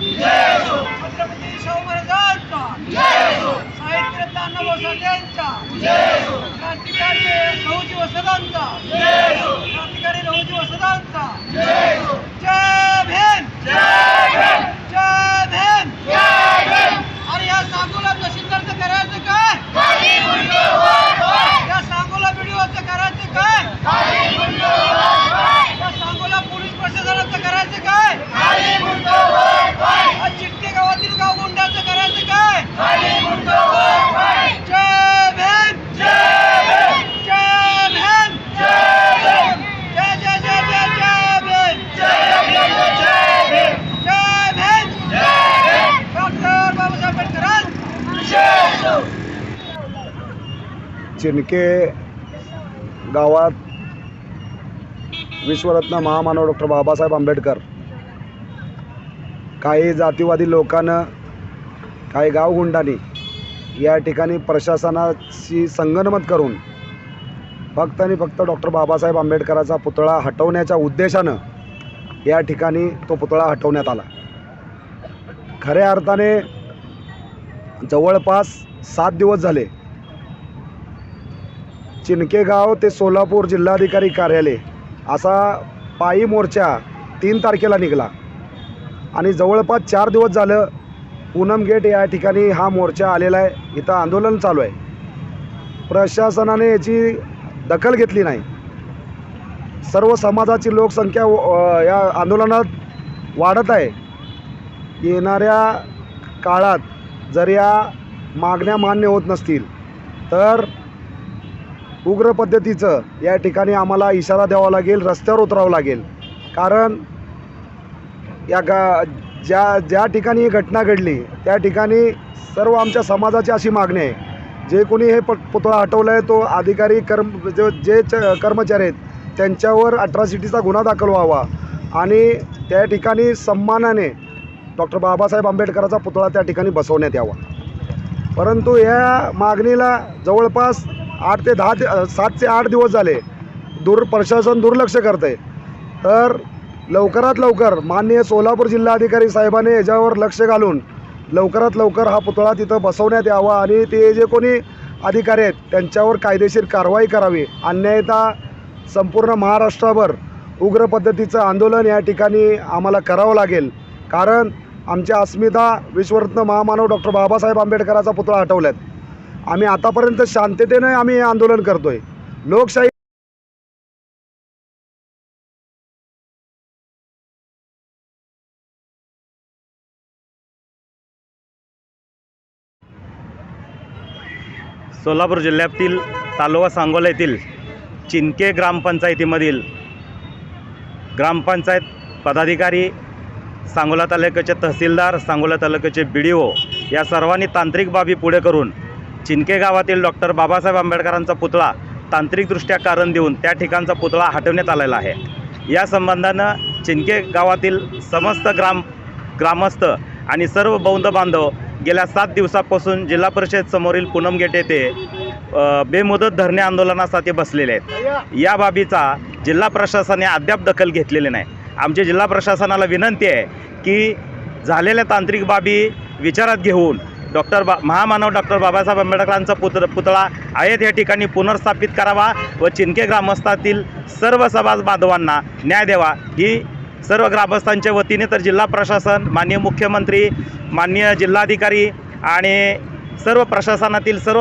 छत्रपती शाहू महाराजांचा साहित्यरत्न अण्णाभाऊ साठे यांचा क्रांतिकारी भाऊजी वसदांचा क्रांतिकारी भाऊजी वसदांचा चिणके गावात विश्वरत्न महामानव डॉक्टर बाबासाहेब आंबेडकर. काही जातीवादी लोकांनं काही गावगुंडांनी या ठिकाणी प्रशासनाशी संगनमत करून फक्त आणि फक्त डॉक्टर बाबासाहेब आंबेडकराचा पुतळा हटवण्याच्या उद्देशानं या ठिकाणी तो पुतळा हटवण्यात आला. खऱ्या अर्थाने जवळपास सात दिवस झाले चिनकेगाव ते सोलापूर जिल्हाधिकारी कार्यालय असा पायी मोर्चा तीन तारखेला निघाला. आणि जवळपास चार दिवस झालं पूनम गेट या ठिकाणी हा मोर्चा आलेला आहे. इथं आंदोलन चालू आहे. प्रशासनाने याची दखल घेतली नाही. सर्व समाजाची लोकसंख्या या आंदोलनात वाढत आहे. येणाऱ्या काळात जर या मागण्या मान्य होत नसतील तर उग्र पद्धतीचं या ठिकाणी आम्हाला इशारा द्यावा लागेल रस्त्यावर उतरावं लागेल. कारण या गा ज्या ज्या ठिकाणी ही घटना घडली त्या ठिकाणी सर्व आमच्या समाजाची अशी मागणी आहे. जे कोणी हे प पुतळा हटवला आहे तो अधिकारी कर्म जो जे च कर्मचारी आहेत त्यांच्यावर अट्रॉसिटीचा गुन्हा दाखल व्हावा. आणि त्या ठिकाणी सन्मानाने डॉक्टर बाबासाहेब आंबेडकराचा पुतळा त्या ठिकाणी बसवण्यात यावा. परंतु या मागणीला जवळपास आठ ते दहा ते सात ते आठ दिवस झाले. दूर प्रशासन दुर्लक्ष करतं आहे तर लवकरात लवकर माननीय सोलापूर जिल्हाधिकारी साहेबाने याच्यावर लक्ष घालून लवकरात लवकर हा पुतळा तिथं बसवण्यात यावा आणि ते जे कोणी अधिकारी आहेत त्यांच्यावर कायदेशीर कारवाई करावी. अन्यायता संपूर्ण महाराष्ट्रावर उग्र पद्धतीचं आंदोलन या ठिकाणी आम्हाला करावं लागेल. कारण आमच्या अस्मिता विश्वरत्न महामानव डॉक्टर बाबासाहेब आंबेडकराचा पुतळा हटवल्यात आम्ही आतापर्यंत शांततेने आम्ही आंदोलन करतोय. लोकशाही सोलापूर जिल्ह्यातील तालुका सांगोला येथील चिनके ग्रामपंचायतीमधील ग्रामपंचायत पदाधिकारी सांगोला तालुक्याचे तहसीलदार सांगोला तालुक्याचे बी डी ओ या सर्वांनी तांत्रिक बाबी पुढे करून चिनके गावातील डॉक्टर बाबासाहेब आंबेडकरांचा पुतळा तांत्रिकदृष्ट्या कारण देऊन त्या ठिकाणचा पुतळा हटवण्यात आलेला आहे. या संबंधानं चिनके गावातील समस्त ग्राम ग्रामस्थ आणि सर्व बौद्ध बांधव गेल्या सात दिवसापासून जिल्हा परिषद समोरील पूनम गेट येथे बेमुदत धरणे आंदोलनासाठी बसलेले आहेत. या बाबीचा जिल्हा प्रशासनाने अद्याप दखल घेतलेली नाही. आमची जिल्हा प्रशासनाला विनंती आहे की झालेल्या तांत्रिक बाबी विचारात घेऊन डॉक्टर बा महामानव डॉक्टर बाबासाहेब आंबेडकरांचा पुतळ पुतळा आहेत या ठिकाणी पुनर्स्थापित करावा व चिनके ग्रामस्थातील सर्व समाज बांधवांना न्याय द्यावा. ही सर्व ग्रामस्थांच्या वतीने तर जिल्हा प्रशासन माननीय मुख्यमंत्री माननीय जिल्हाधिकारी आणि सर्व प्रशासनातील सर्व